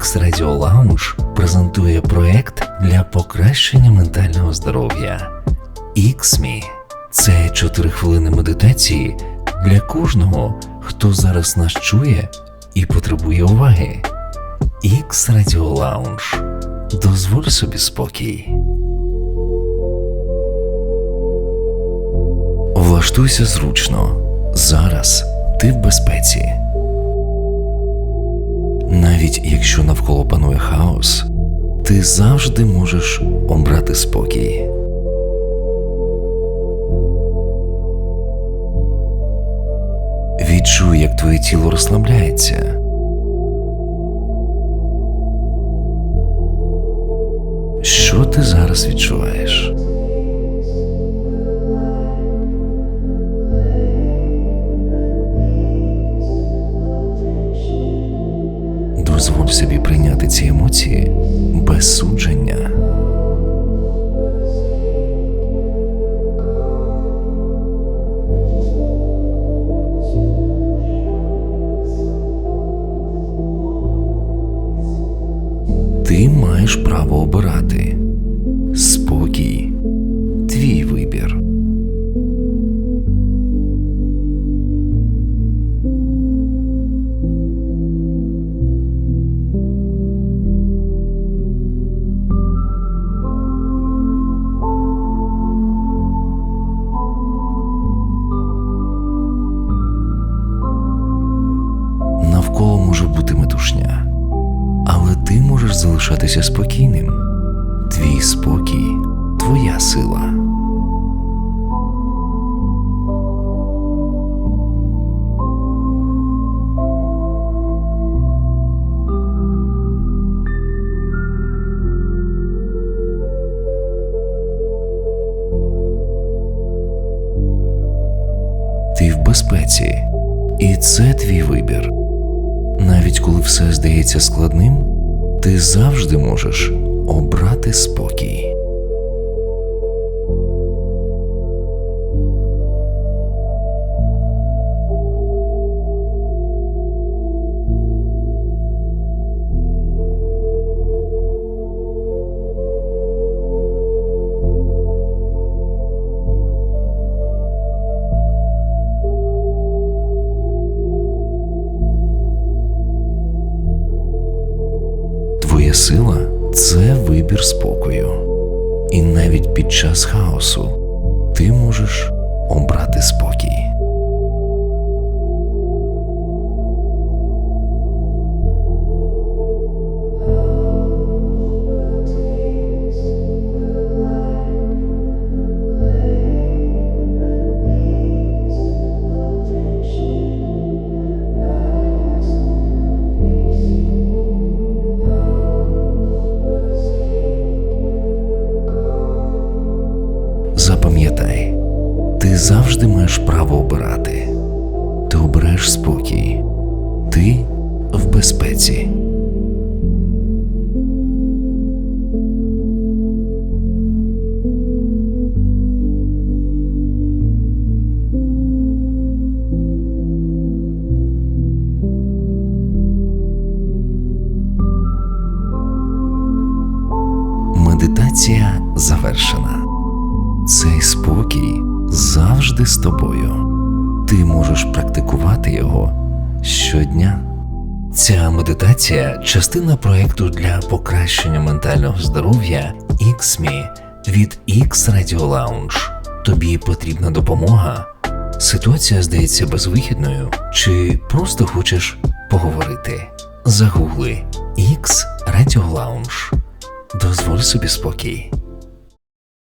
X Radio Lounge презентує проект для покращення ментального здоров'я. XME – це 4 хвилини медитації для кожного, хто зараз нас чує і потребує уваги. X Radio Lounge. Дозволь собі спокій. Влаштуйся зручно. Зараз ти в безпеці. Навіть якщо навколо панує хаос, ти завжди можеш обрати спокій. Відчуй, як твоє тіло розслабляється. Що ти зараз відчуваєш? Емоції без судження. Ти маєш право обирати. Може бути метушня, але ти можеш залишатися спокійним. Твій спокій твоя сила. Ти в безпеці, і це твій вибір. Навіть коли все здається складним, ти завжди можеш обрати спокій. Твоя сила це вибір спокою. І навіть під час хаосу ти можеш обрати спокій. Завжди маєш право обирати. Ти обереш спокій. Ти в безпеці. Медитація завершена. Цей спокій завжди з тобою. Ти можеш практикувати його щодня. Ця медитація частина проєкту для покращення ментального здоров'я XME від X Radio Lounge. Тобі потрібна допомога. Ситуація здається безвихідною, чи просто хочеш поговорити. Загугли X Radio Lounge. Дозволь собі спокій.